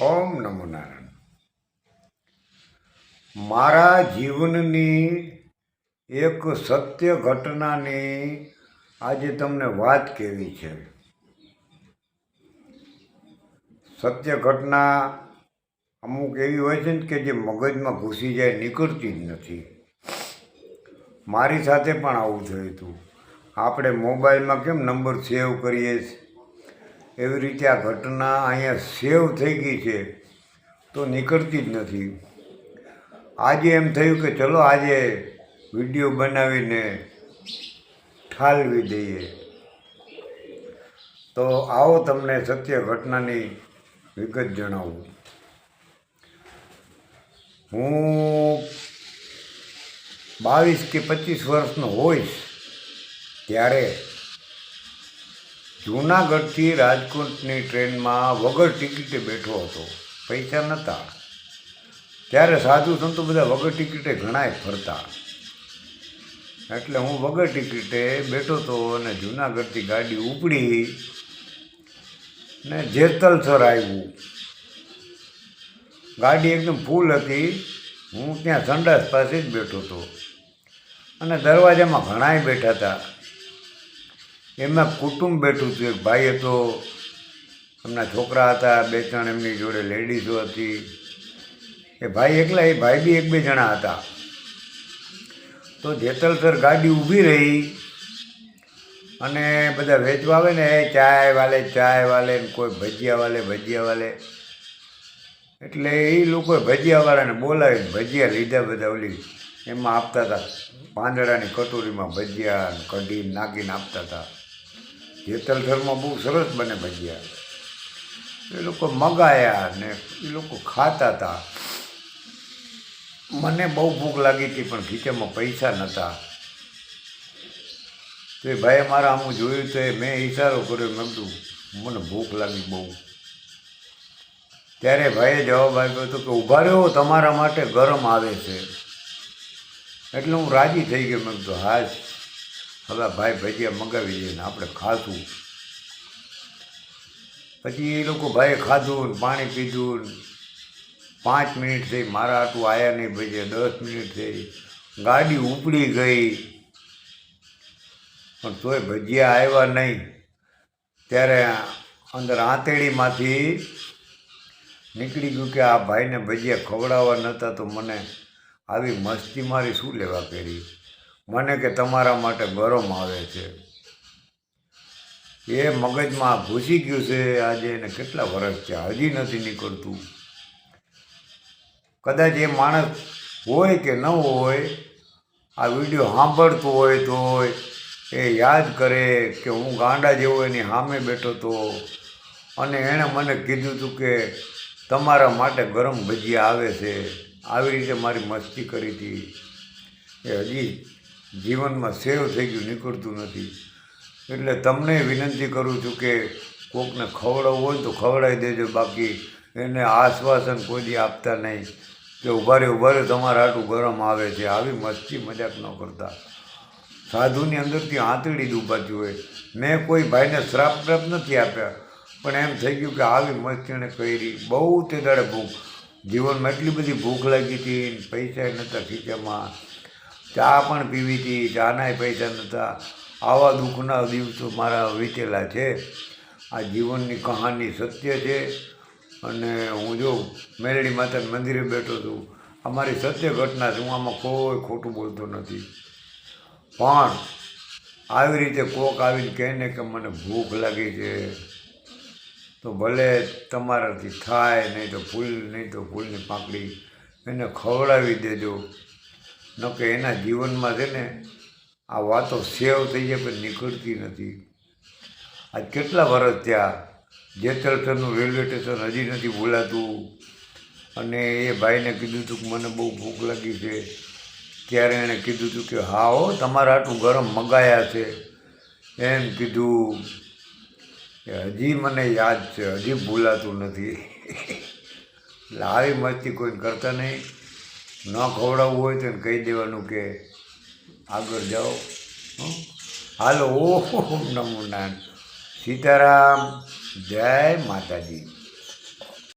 ઓમ નમો નારાયણ. મારા જીવનની એક સત્ય ઘટનાની આજે તમને વાત કેવી છે? સત્ય ઘટના અમુક એવી હોય છે ને કે જે મગજમાં ઘૂસી જાય, નીકળતી જ નથી. મારી સાથે પણ આવું થયું હતું. આપણે મોબાઈલમાં કેમ નંબર સેવ કરીએ છીએ એવી રીતે આ ઘટના અહીંયા સેવ થઈ ગઈ છે, તો નીકળતી જ નથી. આજે એમ થયું કે ચલો આજે વીડિયો બનાવીને ઠાલવી દઈએ. તો આવો તમને સત્ય ઘટનાની વિગત જણાવું. હું બાવીસ કે પચીસ વર્ષનો હોઈશ ત્યારે જૂનાગઢથી રાજકોટની ટ્રેનમાં વગર ટિકિટે બેઠો હતો. પૈસા નહોતા ત્યારે સાધુ સંતો બધા વગર ટિકિટે ઘણાય ફરતા. એટલે હું વગર ટિકિટે બેઠો હતો અને જૂનાગઢથી ગાડી ઉપડી ને જેતલસર આવ્યું. ગાડી એકદમ ફૂલ હતી. હું ત્યાં સંડાસ પાસે જ બેઠો હતો. અને દરવાજામાં ઘણાય બેઠા હતા. એમાં કુટુંબ બેઠું હતું એક ભાઈ હતો એમના છોકરા હતા, બે ત્રણ એમની જોડે લેડીઝો હતી. એ ભાઈ એકલા, એ ભાઈ બી એક બે જણા હતા. તો જેતલસર ગાડી ઊભી રહી અને બધા વેચવા આવે ને, એ ચાય વાલે ચાય વાલે કોઈ ભજીયા વાલે ભજીયા વાલે. એટલે એ લોકોએ ભજીયાવાળાને બોલાવી, ભજીયા લીધા બધા ઓલી, એમાં આપતા હતા. પાંદડાની કટોરીમાં ભજીયા કઢી નાખીને આપતા હતા. જેતલસરમાં બહુ સરસ બને ભજીયા. એ લોકો મગાયા ને એ લોકો ખાતા હતા મને બહુ ભૂખ લાગી હતી, પણ ખીચામાં પૈસા નહોતા તો એ ભાઈએ મારા આમ જોયું તો એ મેં ઈશારો કર્યો, મેં કીધું, મને ભૂખ લાગી બહુ. ત્યારે ભાઈએ જવાબ આપ્યો હતો કે ઊભા રહ્યો તમારા માટે ગરમ આવે છે. એટલે હું રાજી થઈ ગયો, મેં કીધું હા જ. ભાઈ ભજીયા મંગાવી દે ને આપણે ખાધું. પછી એ લોકો ભાઈએ ખાધું ને પાણી પીધું પાંચ મિનિટ થઈ, મારા આટું આયા નહીં ભજીયા, દસ મિનિટ થઈ, ગાડી ઉપડી ગઈ. પણ તોય ભજીયા આવ્યા નહીં. ત્યારે અંદર આંતેડીમાંથી નીકળી ગયું કે આ ભાઈને ભજીયા ખવડાવવા નહોતા તો મને આવી મસ્તી મારી શું લેવા કરી? મને કે તમારા માટે ગરમ આવે છે. એ મગજમાં ઘૂસી ગયું છે. આજે એને કેટલા વર્ષ છે? હજી નથી નીકળતું. કદાચ એ માણસ હોય કે ન હોય, આ વીડિયો સાંભળતો હોય તો એ યાદ કરે કે હું ગાંડા જેવો એની સામે બેઠો હતો. અને એણે મને કીધું હતું કે તમારા માટે ગરમ ભજીયા આવે છે. આવી રીતે મારી મસ્તી કરી હતી. એ હજી જીવનમાં સેવ થઈ ગયું, નીકળતું નથી. એટલે તમને વિનંતી કરું છું કે કોકને ખવડાવવું હોય તો ખવડાવી દેજો, બાકી એને આશ્વાસન કોઈ આપતા નહીં. કે ઊભા રહે ઊભા રહે, તમારા આટલું ગરમ આવે છે. આવી મસ્તી મજાક ન કરતા. સાધુની અંદરથી આંતળી દુભાતી હોય. મેં કોઈ ભાઈને શ્રાપ શ્રાપ નથી આપ્યા, પણ એમ થઈ ગયું કે આવી મસ્તી એણે કરી. બહુ તે દાડે ભૂખ. જીવનમાં એટલી બધી ભૂખ લાગી હતી પૈસા નહોતા ખીચામાં. ચા પણ પીવી હતી, ચાનાય પૈસા નહોતા આવા દુઃખના દિવસો મારા વીતેલા છે. આ જીવનની કહાની સત્ય છે અને હું જો મેરડી માતાના મંદિરે બેઠો છું, અમારી સત્ય ઘટના છે, હું આમાં કોઈ ખોટું બોલતો નથી. પણ આવી રીતે કોક આવીને કહે ને કે મને ભૂખ લાગી છે, તો ભલે તમારાથી થાય, નહીં તો ફૂલ, નહીં તો ફૂલની પાંકડી એને ખવડાવી દેજો. ન કે એના જીવનમાં છે ને આ વાતો સેવ થઈ જાય પણ નીકળતી નથી. આજ કેટલા વર્ષ થયા? જેતલસરનું રેલવે સ્ટેશન હજી નથી બોલાતું. અને એ ભાઈને કીધું હતું કે મને બહુ ભૂખ લાગી છે. ત્યારે એણે કીધું હતું કે હા હો, તમારા આટલું ગરમ મગાયા છે. એમ કીધું કે હજી મને યાદ છે, હજી ભૂલાતું નથી. એટલે આવી મસ્તી કોઈ કરતા નહીં. ન ખવડાવવું હોય તો કહી દેવાનું કે આગળ જાઓ? હાલો ઓમ નમો નારાયણ સીતારામ, જય માતાજી